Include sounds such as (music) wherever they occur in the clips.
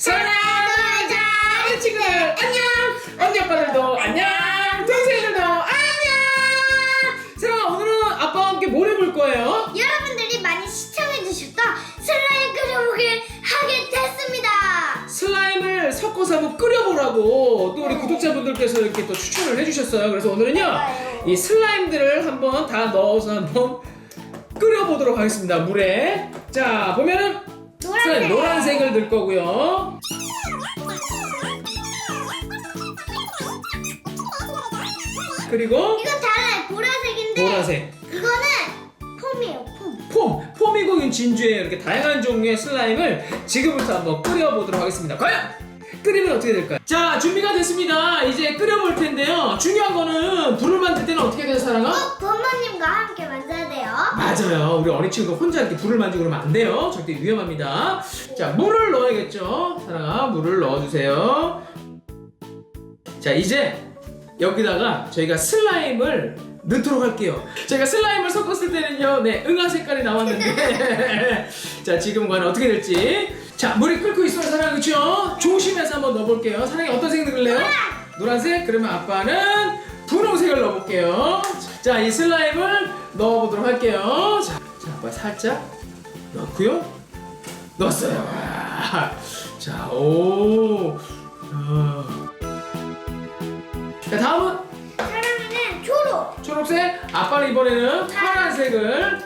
사랑하는 친구들 안녕 언니 아빠들도 안녕 동생들도 안녕 사랑아 오늘은 아빠와 함께 뭘 해볼 거예요? 여러분들이 많이 시청해주셨던 슬라임 그려보기를 하게 됐습니다. 슬라임을 섞어서 한번 끓여보라고 또 우리 네. 구독자분들께서 이렇게 또 추천을 해주셨어요 그래서 오늘은요. 이 슬라임들을 한번 다 넣어서 한번 끓여보도록 하겠습니다 물에 자 보면은 노란색. 노란색을 넣을 거고요 그리고 이건 달라요. 보라색인데 보라색 이거는 폼이에요. 폼. 폼! 폼이고 진주에 이렇게 다양한 종류의 슬라임을 지금부터 한번 끓여보도록 하겠습니다. 과연 끓이면 어떻게 될까요? 자, 준비가 됐습니다. 이제 끓여볼 텐데요. 중요한 거는 불을 만들 때는 어떻게 돼요, 사랑아? 꼭 부모님과 함께 만져야 돼요. 맞아요. 우리 어린 친구가 혼자 이렇게 불을 만지고 그러면 안 돼요. 절대 위험합니다. 자, 물을 넣어야겠죠. 사랑아, 물을 넣어주세요. 자, 이제 여기다가 저희가 슬라임을 넣도록 할게요. 저희가 슬라임을 섞었을 때는요, 네, 응아 색깔이 나왔는데, (laughs) 자, 지금 과연 어떻게 될지. 자, 물이 끓고 있어요, 사랑, 그쵸? 조심해서 한번 넣어볼게요. 사랑이 어떤 색 넣을래요? 노란색? 그러면 아빠는 분홍색을 넣어볼게요. 자, 이 슬라임을 넣어보도록 할게요. 자, 자 아빠 살짝 넣고요. 넣었어요. 와. 자, 오. 자. 자, 다음은 사랑이는 초록. 초록색. 아빠는 이번에는 파란색을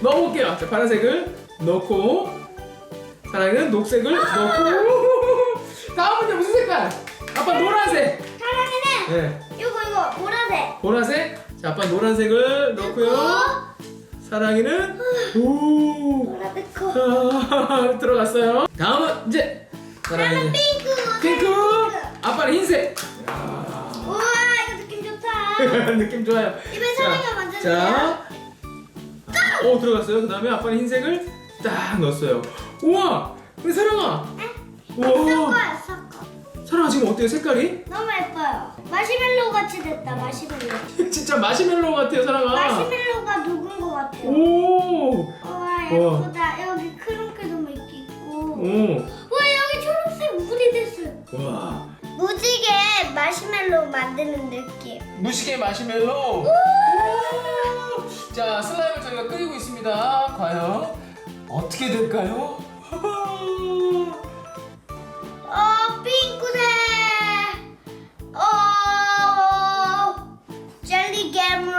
넣어볼게요. 자, 파란색을 넣고, 사랑이는 녹색을 넣고. (laughs) 다음은요, 무슨 색깔? 아빠 노란색. 사랑이는 네. 이거 이거 보라색. 보라색. 자, 아빠 노란색을 넣고요. 사랑이는 오. 보라색 (laughs) 들어갔어요. 다음은 이제 사랑이는 핑크. 핑크. 아빠는 흰색. 느낌 좋아요. 이번에 사랑이가 먼저 자, 오 들어갔어요. 그 다음에 아빠는 흰색을 딱 넣었어요. 우와, 근데 사랑아. 우와, 섞어요 섞어. 사랑아 지금 어때요 색깔이? 너무 예뻐요. 마시멜로 같이 됐다 마시멜로. (laughs) 진짜 마시멜로 같아요, 사랑아. 마시멜로가 녹은 것 같아요. 오, 우와. 예쁘다. 여기 크롱크도 뭐 있고. 오, 우와 여기 초록색 물이 됐어요. 와. 무지개 마시멜로 만드는 느낌. 무시개 마시멜로. 자, 슬라임을 저희가 끓이고 있습니다. 과연 어떻게 될까요? 어 핑크색. 어 젤리 괴물.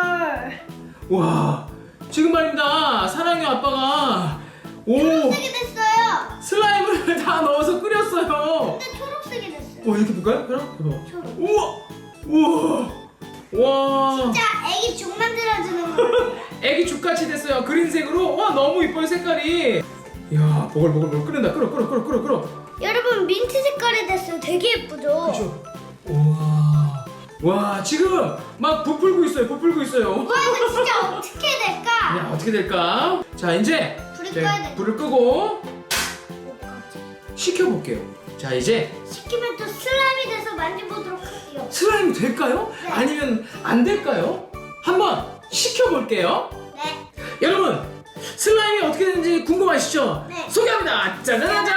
와, 지금 말입니다. 사랑의 아빠가 오 초록색이 됐어요. 슬라임을 (laughs) 다 넣어서 끓였어요. 근데 초록색이 됐어요. 와, 이렇게 볼까요? 그럼 봐봐. 초록. 우와, 우와, 와. 진짜 애기 죽 만들어주는 거. (laughs) 애기 죽같이 됐어요. 그린색으로. 와, 너무 이뻐요 색깔이. 이야, 보글보글 끓는다. 끓어, 끓어, 끓어, 끓어, 끓어. 여러분 민트 색깔이 됐어요. 되게 예쁘죠? 그죠? 우와. 와, 지금 막 부풀고 있어요. 부풀고 있어요. 와 이거 진짜 어떻게 될까? 야, 어떻게 될까? 자, 이제 불을 저희 꺼야 돼. 불을 끄고 식혀볼게요. 자, 이제 시키면 또 슬라임이 돼서 만져보도록 할게요. 슬라임이 될까요? 네. 아니면 안 될까요? 한번 식혀볼게요. 네. 여러분, 슬라임이 어떻게 되는지 궁금하시죠? 네. 소개합니다. 짜자자잔!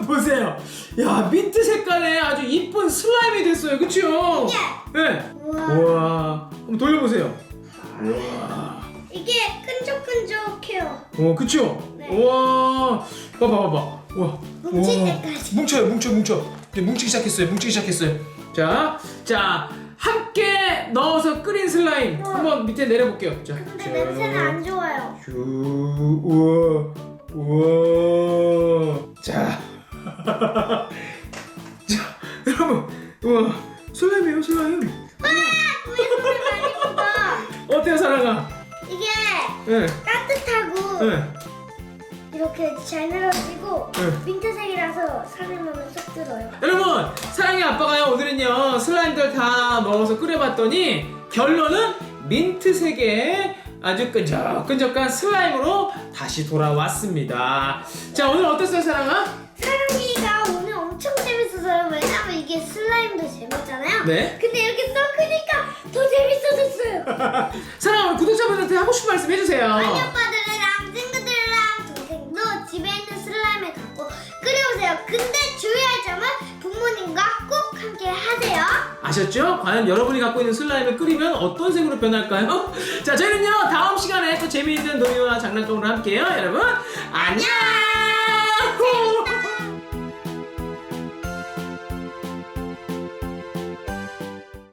(laughs) 보세요. 야, 민트 색깔의 아주 이쁜 슬라임이 됐어요. 그쵸? 네. 우와. 우와. 한번 돌려보세요. 우와. 이게 끈적끈적해요. 어, 그쵸? 네. 우와. 봐봐, 봐봐. 우와. 뭉칠. 때까지. 뭉쳐요, 뭉쳐, 뭉쳐. 이제 뭉치기 시작했어요, 뭉치기 시작했어요. 자, 자, 함께 넣어서 끓인 슬라임 우와. 한번 밑에 내려볼게요. 자, 근데 자. 냄새는 안 좋아요. 슈, 우와, 우와. 자, (laughs) 자, 여러분, 우와, 슬라임이에요, 슬라임. 왜 손을 많이 묻어? 어때요, 사랑아? 이게 네, 따뜻하고 네. 이렇게 잘 늘어지고 네. 민트색이라서 넣으면 쏙 들어요. 여러분, 사랑의 아빠가요, 오늘은요, 슬라임들 다 넣어서 끓여봤더니, 결론은 민트색의 아주 끈적끈적한 슬라임으로 다시 돌아왔습니다. 자, 오늘 어땠어요, 사랑아? 사랑이가 오늘 엄청 재밌었어요. 왜냐면 이게 슬라임도 재밌잖아요. 네. 근데 이렇게 섞으니까 더 재밌어졌어요. (laughs) 사랑아, 오늘 구독자분들한테 하고 싶은 말씀 해주세요. 아니 오빠 근데 주의할 점은 부모님과 꼭 함께 하세요. 아셨죠? 과연 여러분이 갖고 있는 슬라임을 끓이면 어떤 색으로 변할까요? (laughs) 자, 저희는요, 다음 시간에 또 재미있는 놀이와 장난감으로 함께해요. 여러분, 안녕! 재밌다.